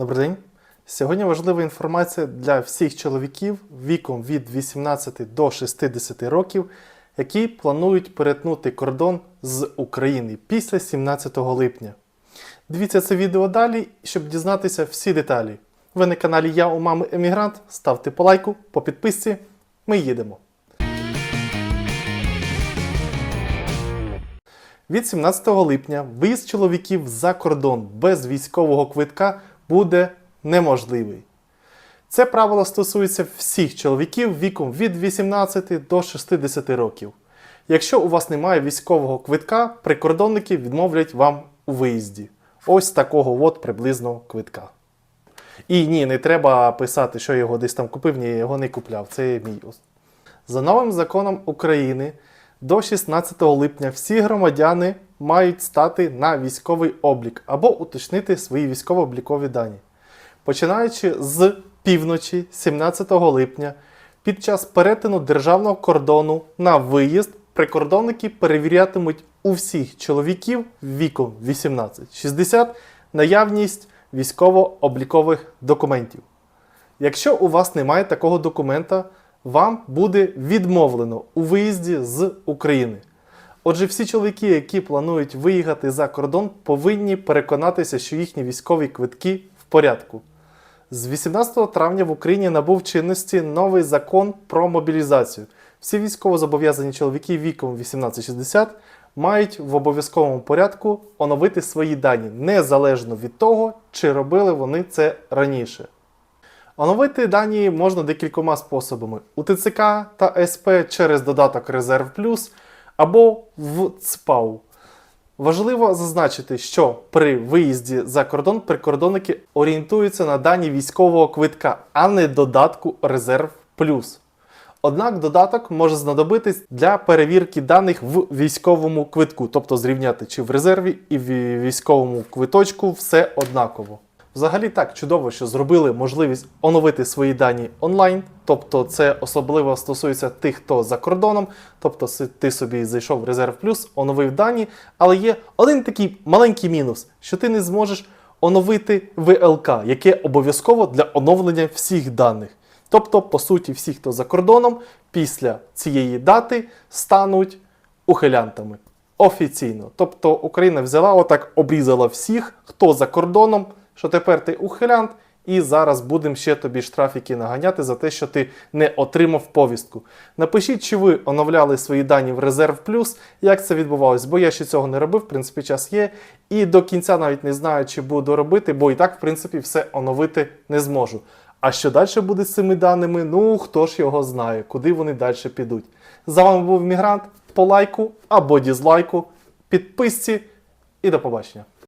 Добрий день. Сьогодні важлива інформація для всіх чоловіків віком від 18 до 60 років, які планують перетнути кордон з України після 17 липня. Дивіться це відео далі, щоб дізнатися всі деталі. Ви на каналі Я у мами Емігрант. Ставте по лайку, по підписці. Ми їдемо. Від 17 липня виїзд чоловіків за кордон без військового квитка буде неможливий. Це правило стосується всіх чоловіків віком від 18 до 60 років. Якщо у вас немає військового квитка, прикордонники відмовлять вам у виїзді. Ось такого от приблизно квитка. І ні, не треба писати, що його десь там купив, ні, я його не купляв. Це мій. За новим законом України до 16 липня всі громадяни мають стати на військовий облік або уточнити свої військово-облікові дані. Починаючи з півночі 17 липня, під час перетину державного кордону на виїзд прикордонники перевірятимуть у всіх чоловіків віком 18-60 наявність військово-облікових документів. Якщо у вас немає такого документа, вам буде відмовлено у виїзді з України. Отже, всі чоловіки, які планують виїхати за кордон, повинні переконатися, що їхні військові квитки в порядку. З 18 травня в Україні набув чинності новий закон про мобілізацію. Всі військовозобов'язані чоловіки віком 18-60 мають в обов'язковому порядку оновити свої дані, незалежно від того, чи робили вони це раніше. Оновити дані можна декількома способами: у ТЦК та СП через додаток Резерв Плюс або в ЦПАУ. Важливо зазначити, що при виїзді за кордон прикордонники орієнтуються на дані військового квитка, а не додатку Резерв Плюс. Однак додаток може знадобитись для перевірки даних в військовому квитку, тобто зрівняти чи в резерві і в військовому квиточку все однаково. Взагалі так чудово, що зробили можливість оновити свої дані онлайн, тобто це особливо стосується тих, хто за кордоном, тобто ти собі зайшов в резерв плюс, оновив дані, але є один такий маленький мінус, що ти не зможеш оновити ВЛК, яке обов'язково для оновлення всіх даних. Тобто, по суті, всі, хто за кордоном, після цієї дати стануть ухилянтами. Офіційно. Тобто Україна взяла, отак обрізала всіх, хто за кордоном, що тепер ти ухилянт, і зараз будемо ще тобі штрафіки наганяти за те, що ти не отримав повістку. Напишіть, чи ви оновляли свої дані в Резерв Плюс, як це відбувалось, бо я ще цього не робив, в принципі, час є. І до кінця навіть не знаю, чи буду робити, бо і так, в принципі, все оновити не зможу. А що далі буде з цими даними? Ну хто ж його знає, куди вони далі підуть. З вами був Мігрант. По лайку або дізлайку, підписці і до побачення.